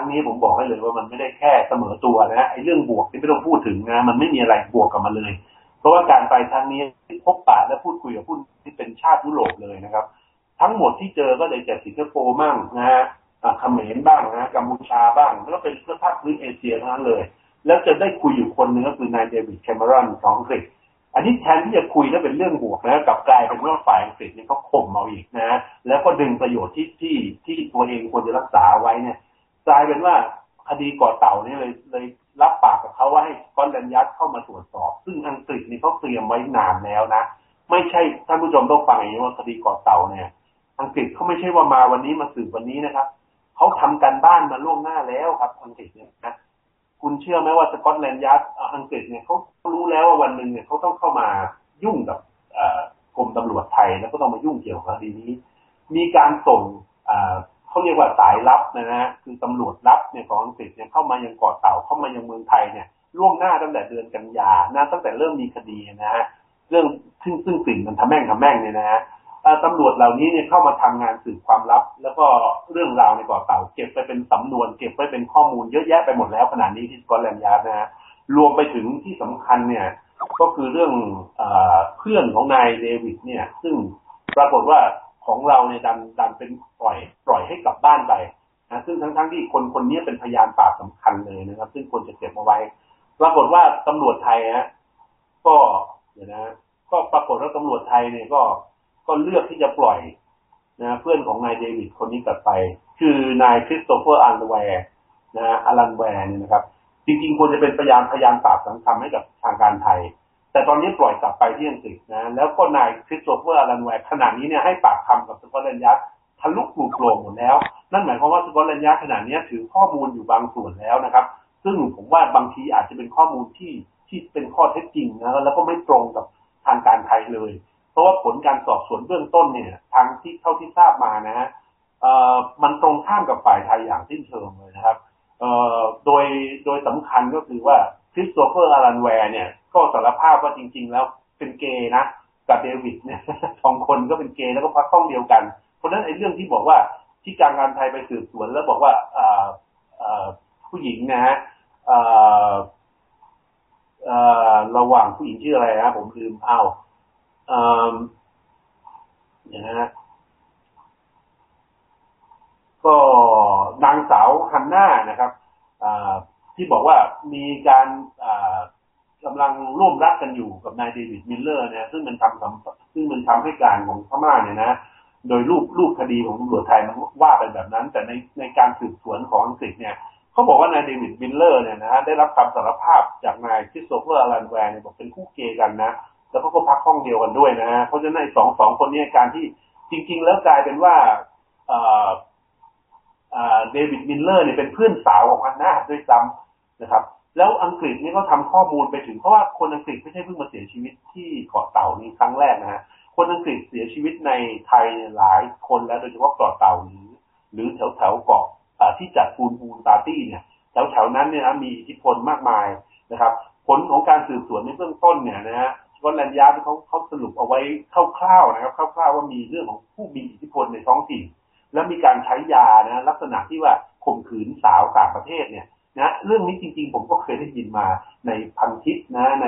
รั้งนี้ผมบอกให้เลยว่ามันไม่ได้แค่เสมอตัวนะไอ้เรื่องบวกที่ไม่ต้องพูดถึงนะมันไม่มีอะไรบวกกับมันเลย เพราะว่าการไปครั้งนี้พบปะและพูดคุยกับผู้ที่เป็นชาติยุโรปเลยนะครับ ทั้งหมดที่เจอก็เลยจากสิงคโปร์มั่งนะฮะเขมรบ้างนะกัมพูชาบ้างแล้วก็เป็นเพื่อภาคพื้นเอเชียทั้งนั้นเลย แล้วจะได้คุยอยู่คนหนึ่งก็คือนายเดวิดแคมรอนของอังกฤษอันนี้แทนที่จะคุยแล้วเป็นเรื่องบวกนะกับกลายเป็นว่าฝ่ายอังกฤษเนี่ยเขาข่มเอาอีกนะ แล้วก็ดึงประโยชน์ที่ที่ที่ตัวเองควรจะรักษาไว้เนี่ย ลายเป็นว่าคดีก่อเต่านี่เลยเลยรับปากกับเขาว่าให้กอนแลนยัดเข้ามาตรวจสอบ ซึ่งอังกฤษนี่เขาเตรียมไว้นานแล้วนะ ไม่ใช่ท่านผู้ชมต้องฟังอย่างนี้ว่าคดีก่อเต่าเนี่ย อังกฤษเขาไม่ใช่ว่ามาวันนี้มาสืบวันนี้นะครับเขาทำการบ้านมาล่วงหน้าแล้วครับอังกฤษเนี่ยนะคุณเชื่อไหมว่าสกอตแลนด์ยาร์ดอังกฤษเนี่ยเขารู้แล้วว่าวันหนึ่งเนี่ยเขาต้องเข้ามายุ่งกับกรมตำรวจไทยแล้วก็ต้องมายุ่งเกี่ยวกับคดีนี้ มีการส่ง เขาเรียกว่าสายลับนะฮะคือตำรวจลับเนี่ยของอังกฤษเนี่ยเข้ามายังเกาะเต่าเข้ามายังเมืองไทยเนี่ยล่วงหน้าตั้งแต่เดือนกันยานะตั้งแต่เริ่มมีคดีนะฮะเรื่องซึ่งซึ่งสิ่งมันทำแม่งทำแม่งเนี่ยนะฮะตำรวจเหล่านี้เนี่ยเข้ามาทำงานสืบความลับ แล้วก็เรื่องราวในเกาะเต่า เก็บไปเป็นสำนวน เก็บไว้เป็นข้อมูลเยอะแยะไปหมดแล้วขนาดนี้ที่สกอตแลนด์ยาร์ดนะฮะรวมไปถึงที่สำคัญเนี่ย ก็คือเรื่องอเพื่อนของนายเดวิดเนี่ย ซึ่งปรากฏว่า ของเราเนี่ยดันดันเป็นปล่อย ปล่อยให้กลับบ้านไปนะซึ่งทั้งทั้งที่คนคนนี้เป็นพยานปากสำคัญเลยนะครับ ซึ่งควรจะเก็บเอาไว้ปรากฏว่าตำรวจไทยฮะก็เดี๋ยวนะ ก็ปรากฏว่าตำรวจไทยเนี่ยก็ก็เลือกที่จะปล่อยนะเพื่อนของนายเดวิดคนนี้กลับไป คือนายคริสโตเฟอร์อันแวร์นะอารันแวร์เนี่ยนะครับ จริงๆควรจะเป็นพยานพยานปากสังคมให้กับทางการไทย แต่ตอนนี้ปล่อยกลับไปที่อังกฤษนะ แล้วก็นายคริสโตเฟอร์อารันแวร์ขณะนี้เนี่ยให้ปากคำกับสกอตแลนด์ยาร์ดทะลุปลุกโปร่งหมดแล้ว นั่นหมายความว่าสกอตแลนด์ยาร์ดขณะนี้ถือข้อมูลอยู่บางส่วนแล้วนะครับ ซึ่งผมว่าบางทีอาจจะเป็นข้อมูลที่ที่เป็นข้อเท็จจริงนะแล้วก็ไม่ตรงกับทางการไทยเลย เพราะว่าผลการสอบสวนเบื้องต้นเนี่ย ทางที่เท่าที่ทราบมานะฮะมันตรงข้ามกับฝ่ายไทยอย่างสิ้นเชิงเลยนะครับโดยโดยสำคัญก็คือว่า คริสโตเฟอร์อารันแวร์เนี่ย ก็สารภาพว่าจริง ๆ แล้วเป็นเกย์นะกับเดวิดเนี่ยสองคนก็เป็นเกย์แล้วก็พักห้องเดียวกัน เพราะฉะนั้นไอ้เรื่องที่บอกว่าที่การการไทยไปสืบสวนแล้วบอกว่าผู้หญิงนะฮะระหว่างผู้หญิงชื่ออะไรนะผมลืมเอาเนี่ยนะก็นางสาวฮันน่านะครับ ที่บอกว่ามีการกำลังร่วมรักกันอยู่กับนายเดวิดมิลเลอร์เนี่ยซึ่งมันทำซึ่งมันทำให้การของพม่าเนี่ยนะ โดยรูปรูปคดีของตำรวจไทยมันว่าเป็นแบบนั้น แต่ในในการสืบสวนของอังกฤษเนี่ยเขาบอกว่านายเดวิดมิลเลอร์เนี่ยนะได้รับคำสารภาพจากนายคริสโตเฟอร์อารันแวร์เนี่ยบอกเป็นคู่เกย์กันนะแล้วเขาก็พักห้องเดียวกันด้วยนะ เพราะฉะนั้นสองสองคนนี้การที่จริง ๆ แล้วกลายเป็นว่าเดวิดมิลเลอร์เนี่ยเป็นเพื่อนสาวของฮันนาด้วยซ้ำ นะครับ แล้วอังกฤษนี่ก็ทำข้อมูลไปถึงเพราะว่าคนอังกฤษไม่ใช่เพิ่งมาเสียชีวิตที่เกาะเต่านี้ครั้งแรกนะฮะคนอังกฤษเสียชีวิตในไทยหลายคนแล้วโดยเฉพาะเกาะเต่าหรือหรือแถวแถวเกาะที่จัดฟูนฟูนปาร์ตี้เนี่ยแถวแถวนั้นเนี่ยนะมีอิทธิพลมากมายนะครับ ผลของการสืบสวนในเบื้องต้นเนี่ยนะฮะสกอตแลนด์ยาร์ดเขาเขาสรุปเอาไว้คร่าวๆนะครับคร่าวๆว่ามีเรื่องของผู้มีอิทธิพลในท้องถิ่น แล้วมีการใช้ยานะลักษณะที่ว่าข่มขืนสาวต่างประเทศเนี่ย นะเรื่องนี้จริง ๆ ผมก็เคยได้ยินมาในพันทิปนะ ใน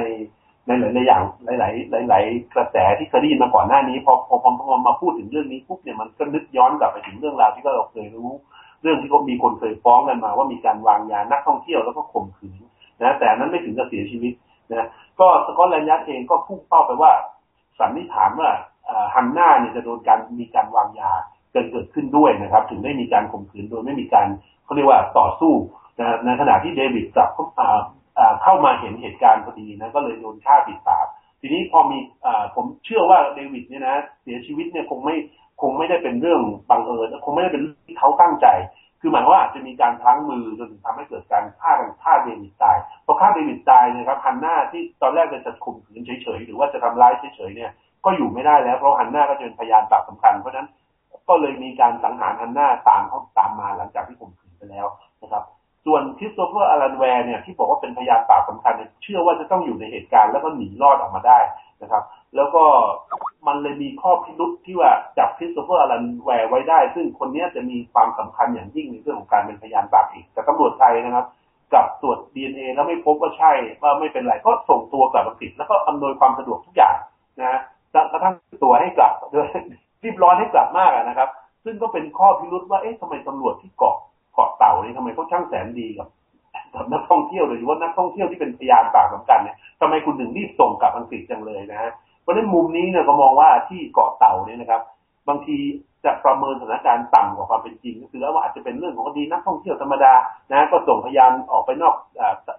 ในหลายๆอย่างหลายๆหลายๆกระแสที่เคยได้ยินมาก่อนหน้านี้พอพอพอมาพูดถึงเรื่องนี้ปุ๊บเนี่ยมันก็นึกย้อนกลับไปถึงเรื่องราวที่เราเคยรู้ เรื่องที่เขามีคนเคยฟ้องกันมา ว่ามีการวางยานักท่องเที่ยวแล้วก็ข่มขืนนะแต่นั้นไม่ถึงกับเสียชีวิตนะก็สกอตแลนด์ยัดเองก็พุ่งเป้าไปว่าสันนิษฐานว่าฮันน่าเนี่ยจะโดนการมีการวางยาเกิดเกิดขึ้นด้วยนะครับ ถึงได้มีการข่มขืนโดยไม่มีการเขาเรียกว่าต่อสู้ นะในขณะที่เดวิดกลับเข้ามาเห็นเหตุการณ์พอดีนะก็เลยโดนฆ่าปิดปากทีนี้พอมีผมเชื่อว่าเดวิดเนี่ยนะเสียชีวิตเนี่ยคงไม่คงไม่ได้เป็นเรื่องบังเอิญคงไม่ได้เป็นที่เขาตั้งใจ คือหมายว่าอาจจะมีการพลั้งมือจนทำให้เกิดการฆ่ากันฆ่าเดวิดตายพอฆ่าเดวิดตายนะครับฮันน่าที่ตอนแรกจะข่มขืนเฉยๆหรือว่าจะทำร้ายเฉยๆเนี่ยก็อยู่ไม่ได้แล้วเพราะฮันน่าก็จะเป็นพยานปากสำคัญเพราะนั้นก็เลยมีการสังหารฮันน่าตามเขาตามมาหลังจากที่ข่มขืนไปแล้ว ส่วนคริสโตเฟอร์อารันแวร์เนี่ยที่บอกว่าเป็นพยานปากสำคัญเชื่อว่าจะต้องอยู่ในเหตุการณ์แล้วก็หนีรอดออกมาได้นะครับ แล้วก็มันเลยมีข้อพิรุษที่ว่าจับคริสโตเฟอร์อลันแวร์ไว้ได้ ซึ่งคนนี้จะมีความสำคัญอย่างยิ่งในเรื่องของการเป็นพยานปากเอกแต่ตำรวจไทยนะครับกับตรวจ DNA แล้วไม่พบว่าใช่ว่าไม่เป็นไรก็ส่งตัวกลับอังกฤษแล้วก็อำนวยความสะดวกทุกอย่างนะกระทั่งตัวให้กลับด้วยรีบร้อนให้กลับมากนะครับ ซึ่งก็เป็นข้อพิรุษว่าเอ๊ะทำไมตำรวจที่เกาะาะเต่านี่ทำไมเขาช่างแสนดีกับกับนักท่องเที่ยวโดยเฉพาะนักท่องเที่ยวที่เป็นพยานปากสำคัญเนี่ยทำไมคุณถึงรีบส่งกลับอังกฤษจังเลยนะฮะเพราะฉะนั้นมุมนี้เนี่ยก็มองว่าที่เกาะเต่าเนี่ยนะครับ บางทีจะประเมินสถานการณ์ต่ำกว่าความเป็นจริง ก็คือว่าอาจจะเป็นเรื่องของคดีนักท่องเที่ยวธรรมดานะก็ส่งพยานออกไปนอก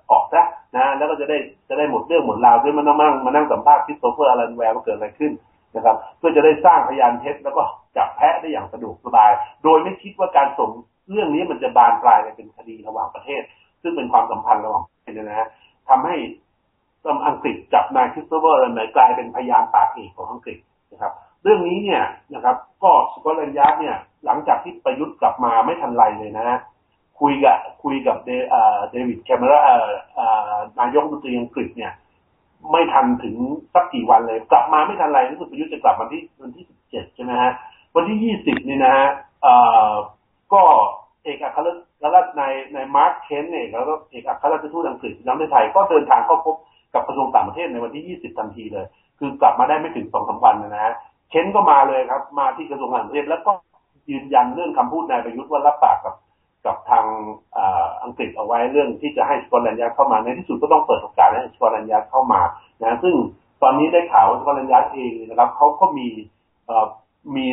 เกาะซะนะแล้วก็จะได้จะได้หมดเรื่องหมดราวด้วยมันนั่งมานั่งสัมภาษณ์คิสโตเฟอร์อลันแวร์ว่าเกิดอะไรขึ้นนะครับ เพื่อจะได้สร้างพยานเท็จแล้วก็จับแพะได้อย่างสะดวกสบาย โดยไม่คิดว่าการส่ง เรื่องนี้มันจะบานปลายไปเป็นคดีระหว่างประเทศ ซึ่งเป็นความสัมพันธ์ระหว่างประเทศนะฮะทำให้อังกฤษจับนายคริสโตเฟอร์อลันด์กลายเป็นพยานปากเอกของอังกฤษนะครับ เรื่องนี้เนี่ยนะครับ ก็สกอตแลนด์ยาร์ดเนี่ย หลังจากที่ประยุทธ์กลับมาไม่ทันไรเลยนะฮะคุยกับคุยกับเดวิดแคมเมอรานายกรัฐมนตรีอังกฤษเนี่ย ไม่ทันถึงสักกี่วันเลย กลับมาไม่ทันไรรู้สึกประยุทธ์จะกลับวันที่วันที่สิบเจ็ดใช่ไหมฮะวันที่ยี่สิบนี่นะฮะ ก็เอกอัครราชในในมาร์คเคนเนี่ยแล้วก็เอกอัครราชทูตอังกฤษย้ำในไทย ก็เดินทางเข้าพบกับกระทรวงต่างประเทศในวันที่ยี่สิบทันทีเลย คือกลับมาได้ไม่ถึงสองสาวันนะฮะเคนก็มาเลยครับ มาที่กระทรวงต่างประเทศแล้วก็ยืนยันเรื่องคำพูดนายประยุทธ์ว่ารับปากกับกับทางอังกฤษเอาไว้เรื่องที่จะให้สกอตแลนด์ยาร์ดเข้ามาในที่สุดก็ต้องเปิดโอกาสให้สกอตแลนด์ยาร์ดเข้ามานะซึ่งตอนนี้ได้ข่าวว่าสกอตแลนด์ยาร์ดเองนะครับเขาก็มี มี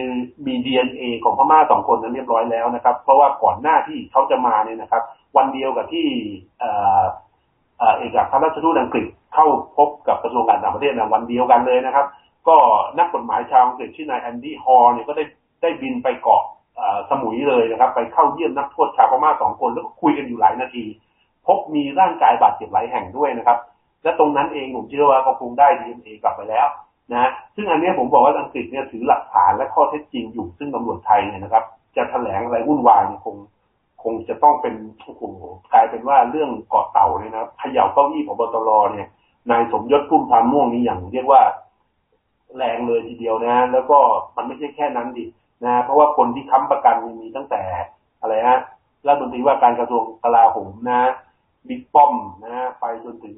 มีดีเอ็นเอของพม่าสองคนนั้นเรียบร้อยแล้วนะครับ เพราะว่าก่อนหน้าที่เขาจะมาเนี่ยนะครับ วันเดียวกับที่เอกอัครราชทูตอังกฤษเข้าพบกับกระทรวงการต่างประเทศในวันเดียวกันเลยนะครับ ก็นักกฎหมายชาวอังกฤษชื่อนายแอนดี้ฮอร์เนี่ยก็ได้ได้บินไปเกาะสมุยเลยนะครับ ไปเข้าเยี่ยมนักโทษชาวพม่าสองคนแล้วก็คุยกันอยู่หลายนาที พบมีร่างกายบาดเจ็บหลายแห่งด้วยนะครับ และตรงนั้นเองผมเชื่อว่าก็คงได้ดีเอ็นเอกลับไปแล้ว นะซึ่งอันนี้ผมบอกว่าอังกฤษเนี่ยถือหลักฐานและข้อเท็จจริงอยู่ ซึ่งตำรวจไทยเนี่ยนะครับ จะแถลงอะไรวุ่นวายคงคงจะต้องเป็นโอ้โหกลายเป็นว่าเรื่องเกาะเต่าเนี่ยนะขย่าเก้าอี้ของบตรเนี่ย นายสมยศพุ่มพันม่วงนี้อย่างเรียกว่าแรงเลยทีเดียวนะ แล้วก็มันไม่ใช่แค่นั้นดินะ เพราะว่าคนที่ค้ำประกันมีตั้งแต่อะไรฮะรัฐมนตรีว่าการกระทรวงกลาโหมนะบิ๊กป้อมนะ ไปจนถึง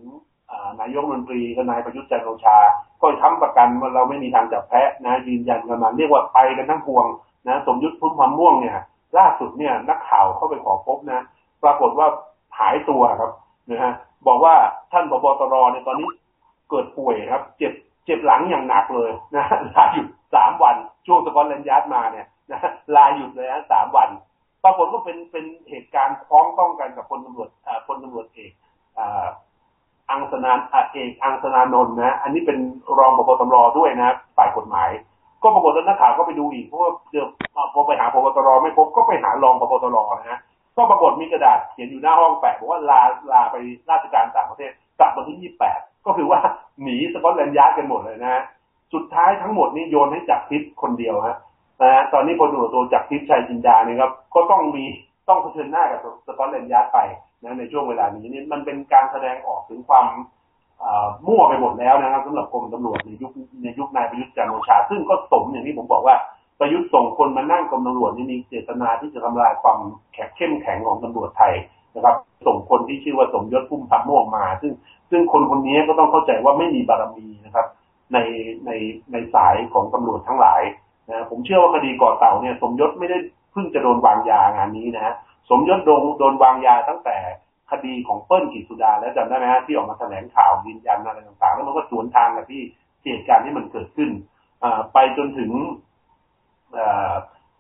นายกรัฐมนตรีกับนายประยุทธ์จันทร์โอชา ก็ค้ำประกันว่าเราไม่มีทางจับแพ้นะยืนยันกันมาเรียกว่าไปกันทั้งพวงนะสมยุทธพุ่มพันธ์ม่วงเนี่ยล่าสุดเนี่ยนักข่าวเข้าไปขอพบนะ ปรากฏว่าหายตัวครับนะฮะบอกว่าท่านบตรเนี่ยตอนนี้เกิดป่วยครับ เจ็บเจ็บหลังอย่างหนักเลยนะลาหยุดสามวันช่วงสกอตแลนด์ยาร์ดมาเนี่ยนะลาหยุดเลยนะสามวัน ปรากฏว่าเป็นเป็นเหตุการณ์พ้องต้องกันกับพลตำรวจพลตำรวจเอก อังสนานเอกอังสนานนท์นะ อันนี้เป็นรองปบตรด้วยนะฝ่ายกฎหมาย ก็ปรากฏว่านักข่าวก็ไปดูอีกเพราะว่าเดี๋ยวพอไปหาปบตรไม่พบก็ไปหารองปบตรนะฮะก็ปรากฏมีกระดาษเขียนอยู่หน้าห้องแปะบอกว่าลาลาไปราชการต่างประเทศกลับวันที่ยี่แปดก็คือว่าหนีสกอตแลนด์ยาร์ดกันหมดเลยนะฮะสุดท้ายทั้งหมดนี่โยนให้จักรทิพย์คนเดียวฮะนะตอนนี้พลตำรวจโทจักรทิพย์ชัยจินดาเนี่ยครับก็ต้องมี ต้องเผชิญหน้ากับสกอตแลนด์ยาร์ดไปนะในช่วงเวลานี้นี่มันเป็นการแสดงออกถึงความมั่วไปหมดแล้วนะครับสำหรับกรมตำรวจในยุคในยุคนายประยุทธ์จันทร์โอชา ซึ่งก็สมอย่างที่ผมบอกว่าประยุทธ์ส่งคนมานั่งกรมตำรวจนี่มีเจตนาที่จะทำลายความแข็งเข้มแข็งของตำรวจไทยนะครับ ส่งคนที่ชื่อว่าสมยศพุ่มพันม่วงมา ซึ่งซึ่งคนคนนี้ก็ต้องเข้าใจว่าไม่มีบารมีนะครับ ในในในสายของตำรวจทั้งหลายนะผมเชื่อว่าคดีก่อเต่าเนี่ย สมยศไม่ได้ เพิ่งจะโดนวางยางานนี้นะฮะสมยศโดนโดนวางยาตั้งแต่คดีของเปิ้ลกิสุดา แล้วจำได้ไหมฮะที่ออกมาแถลงข่าวยืนยันอะไรต่างๆ แล้วมันก็สวนทางกับที่เหตุการณ์ที่มันเกิดขึ้นไปจนถึง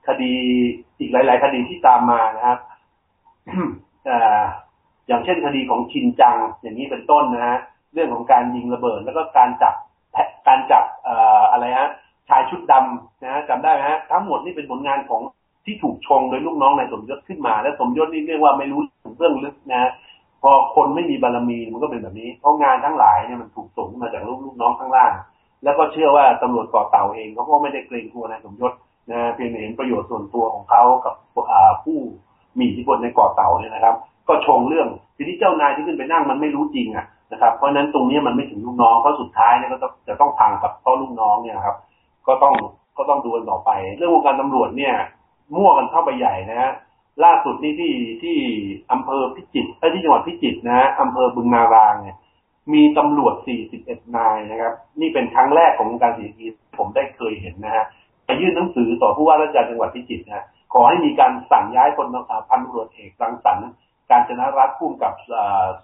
คดีอีกหลาย ๆ คดีที่ตามมานะครับอย่างเช่นคดีของชินจังอย่างนี้เป็นต้นนะฮะเรื่องของการยิงระเบิด แล้วก็การจับการจับอะไรฮะชายชุดดำนะจำได้ไหมฮะทั้งหมดนี่เป็นผลงานของ ที่ถูกชงโดยลูกน้องนายสมยศขึ้นมา และสมยศนี่เรียกว่าไม่รู้เรื่องลึกนะ พอคนไม่มีบารมีมันก็เป็นแบบนี้ เพราะงานทั้งหลายเนี่ยมันถูกส่งมาจากลูกลูกน้องข้างล่าง แล้วก็เชื่อว่าตำรวจก่อเต่าเองเขาก็ไม่ได้เกรงกลัวนายสมยศนะเพียงเห็นประโยชน์ส่วนตัวของเขากับผู้มีอิทธิพลในก่อเต่าเนี่ยนะครับ ก็ชงเรื่องทีนี้เจ้านายที่ขึ้นไปนั่งมันไม่รู้จริงอะนะครับเพราะนั้นตรงนี้มันไม่ถึงลูกน้องเพราะสุดท้ายเนี่ยก็จะต้องพังกับเพราะลูกน้องเนี่ยครับ ก็ต้องก็ต้องดูกันต่อไป เรื่องวงการตำรวจเนี่ย มั่วกันเข้าไปใหญ่นะฮะล่าสุดนี่ที่ที่อำเภอพิจิตรที่จังหวัดพิจิตรนะฮะอำเภอบึงนารางเนี่ย มีตำรวจ 41 นายนะครับ นี่เป็นครั้งแรกของวงการสีกีผมได้เคยเห็นนะฮะไปยื่นหนังสือต่อผู้ว่าราชการจังหวัดพิจิตรนะขอให้มีการสั่งย้ายคนพันตำรวจเอกรังสรรค์การจนะรัฐพุ่มกับ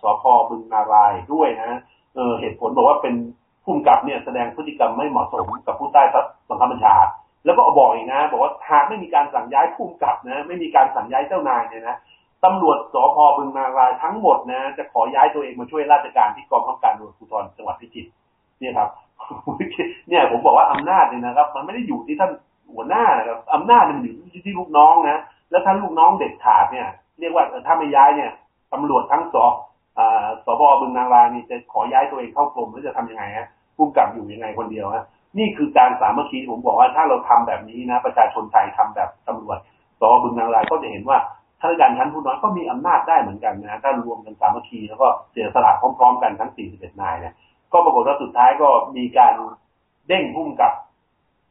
สพบึงนารายด้วยนะเออเหตุผลบอกว่าเป็นพุ่มกับเนี่ยแสดงพฤติกรรมไม่เหมาะสมกับผู้ใต้บังคับบัญชา แล้วก็บอกอีกนะ บอกว่าหากไม่มีการสั่งย้ายพุ่มกับนะ ไม่มีการสั่งย้ายเจ้านายเนี่ยนะตำรวจสพบึงนารายทั้งหมดนะ จะขอย้ายตัวเองมาช่วยราชการที่กองบังคับการตำรวจภูธรจังหวัดพิจิตรเนี่ยครับเนี่ยผมบอกว่าอำนาจเนี่ยนะครับ มันไม่ได้อยู่ที่ท่านหัวหน้านะครับอำนาจมันอยู่ที่ลูกน้องนะแล้วถ้านลูกน้องเด็ดขาดเนี่ยเรียกว่าถ้าไม่ย้ายเนี่ยตำรวจทั้งสอสบบึงนางรายนี่จะขอย้ายตัวเองเข้ากรมแล้วจะทํำยังไงฮะผู้กับอยู่ยังไงคนเดียวฮะ นี่คือการสามัคคีผมบอกว่าถ้าเราทำแบบนี้นะ ประชาชนไทยทำแบบตำรวจสบบึงนางรายก็จะเห็นว่าข้าราชการชั้นผู้น้อยก็มีอำนาจได้เหมือนกันนะถ้ารวมกันสามัคคีแล้วก็เสียสละพร้อม ๆ กันทั้ง 41 นายเนี่ยก็ปรากฏว่าสุดท้ายก็มีการเด้งพุ่มกับ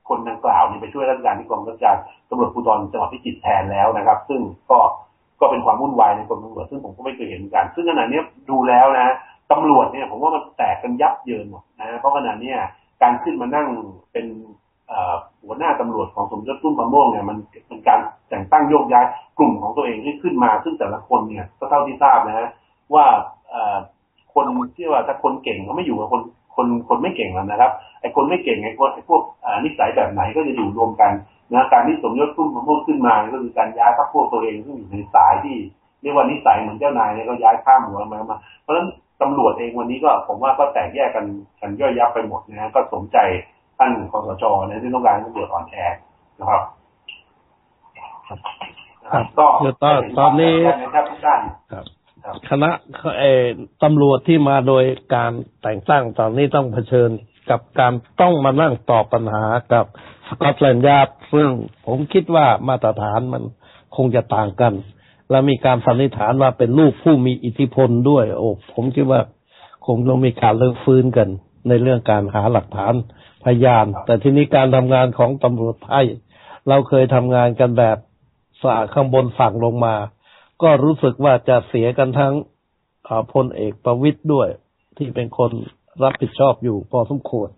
คนดังกล่าวนี่ไปช่วยราชการที่กองราชการตำรวจภูธรจังหวัดพิจิตรแทนแล้วนะครับ ซึ่งก็ก็เป็นความวุ่นวายในกรมตำรวจซึ่งผมก็ไม่เคยเห็นกัน ซึ่งขณะนี้ดูแล้วนะตำรวจเนี่ยผมว่ามันแตกกันยับเยินหมดนะเพราะขณะนี้ การขึ้นมานั่งเป็นหัวหน้าตำรวจของสมยศตุ้มประม่วงเนี่ยมันเป็นการแต่งตั้งโยกย้ายกลุ่มของตัวเองที่ขึ้นมา ซึ่งแต่ละคนเนี่ยก็เท่าที่ทราบนะฮะว่าคนที่ว่าถ้าคนเก่งเขาไม่อยู่กับคนคนคนไม่เก่งแล้วนะครับไอ้คนไม่เก่งไอ้พวกไอ้พวกนิสัยแบบไหนก็จะอยู่รวมกันนะการที่สมยศตุ้มประม่วงขึ้นมาก็คือการย้ายพรรคพวกตัวเองซึ่งอยู่ในสายที่เรียกว่านิสัยเหมือนเจ้านายเนี่ยก็ย้ายข้ามหัวมามาเพราะฉะนั้น ตำรวจเองวันนี้ก็ผมว่าก็แตกแยกกันกันย่อยยับไปหมดนะก็สนใจท่านคอสชนะที่ต้องการตำรวจอ่อนแอนะครับก็ตอนตอนนี้ครับคณะเอตำรวจที่มาโดยการแต่งตั้งตอนนี้ต้องเผชิญกับการต้องมานั่งตอบปัญหากับสกอตแลนด์ยาร์ดซึ่งผมคิดว่ามาตรฐานมันคงจะต่างกัน และมีการสันนิษฐานว่าเป็นลูกผู้มีอิทธิพลด้วย โอ้ผมคิดว่าคงต้องมีการเลิกฟื้นกัน ในเรื่องการหาหลักฐานพยาน แต่ทีนี้การทำงานของตำรวจไทยเราเคยทำงานกันแบบสาข้างบนฝั่งลงมา ก็รู้สึกว่าจะเสียกันทั้งพลเอกประวิตยด้วย ที่เป็นคนรับผิดชอบอยู่พอสมควร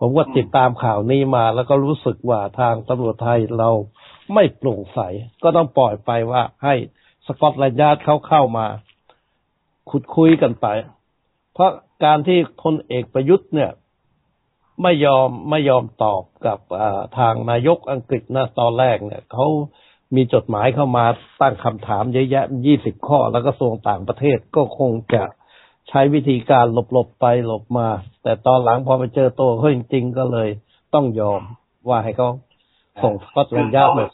ผมก็ติดตามข่าวนี้มา แล้วก็รู้สึกว่าทางตำรวจไทยเราไม่โปร่งใส ก็ต้องปล่อยไปว่าให้ สกอตแลนด์ยาร์ดเขาเข้ามา ขุดคุยกันไป เพราะการที่พลเอกประยุทธ์เนี่ย ไม่ยอมไม่ยอมตอบกับทางนายกอังกฤษนะตอนแรกเนี่ยเขามีจดหมายเข้ามาตั้งคำถามเยอะแยะยี่สิบข้อ แล้วก็ส่งต่างประเทศก็คงจะใช้วิธีการหลบๆไปหลบมา แต่ตอนหลังพอไปเจอตัวเขาจริงๆก็เลยต้องยอมว่าให้เขาส่งก็แลนยามา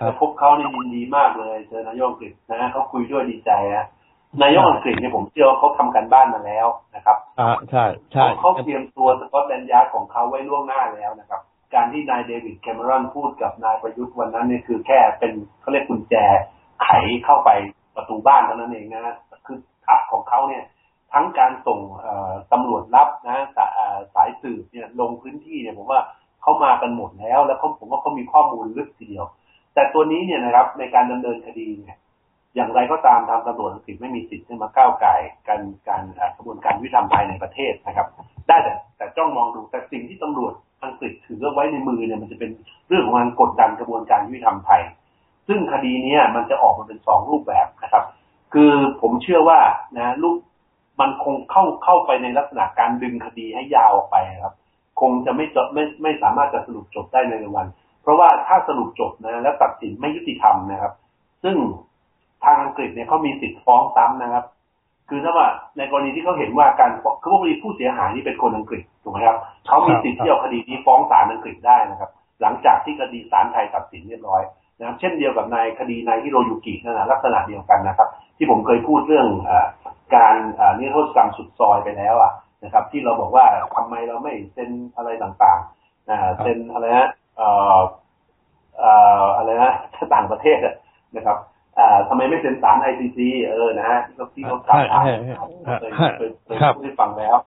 พบนะพบเขานี่ยินดีมากเลยเจอนายกอังกฤษนะเขาคุยด้วยดีใจนะนายกอังกฤษเนี่ยผมเชื่อว่าเขาทำกันบ้านมาแล้วนะครับอ่าใช่ใช่เขาเตรียมตัวสกอตแลนด์ยาร์ดของเขาไว้ล่วงหน้าแล้วนะครับ การที่นายเดวิดแคมเมรอนพูดกับนายประยุทธ์วันนั้นเนี่ยคือแค่เป็นเขาเรียกกุญแจไขเข้าไปประตูบ้านเท่านั้นเองนะคือทัพของเขาเนี่ย ทั้งการส่งตำรวจลับนะสายสืบเนี่ยลงพื้นที่เนี่ยผมว่าเขามากันหมดแล้ว แล้วเขาผมว่าเขามีข้อมูลลึกทีเดียว แต่ตัวนี้เนี่ยนะครับ ในการดำเนินคดีเนี่ยอย่างไรก็ตามทางตำรวจอังกฤษไม่มีสิทธิ์ที่มาก้าวไก่การการกระบวนการวิธรรมภายในประเทศนะครับ ได้แต่แต่จ้องมองดูแต่สิ่งที่ตำรวจอังกฤษถือไว้ในมือเนี่ยมันจะเป็นเรื่องของการกดดันกระบวนการยุติธรรมไทย ซึ่งคดีนี้มันจะออกมาเป็นสองรูปแบบนะครับ คือผมเชื่อว่านะลูกมันคงเข้าเข้าไปในลักษณะการดึงคดีให้ยาวออกไปครับ คงจะไม่จบไม่ไม่สามารถจะสรุปจบได้ในวัน ราะว่าถ้าสรุปจบนะแล้วตัดสินไม่ยุติธรรมนะครับ ซึ่งทางอังกฤษเนี่ยเขามีสิทธิ์ฟ้องซ้ำนะครับ คือถ้าว่าในกรณีที่เขาเห็นว่าการคือพวกนี้ผู้เสียหายนี่เป็นคนอังกฤษถูกไหมครับเขามีสิทธิ์ที่เอาคดีนี้ฟ้องศาลอังกฤษได้นะครับ หลังจากที่คดีศาลไทยตัดสินเรียบร้อยนะครับ เช่นเดียวกับในคดีนายฮิโรยุกินั่นนะลักษณะเดียวกันนะครับ ที่ผมเคยพูดเรื่องอการนิรโทษกรรมสุดซอยไปแล้วอะนะครับ ที่เราบอกว่าทำไมเราไม่เซ็นอะไรต่างๆเซ็นอะไรนะ อะไรนะต่างประเทศนะครับทำไมไม่เซ็นสารไอซีซีเออนะฮะที่เขาที่เขากล่าวเคยเคยพูดให้ฟังแล้ว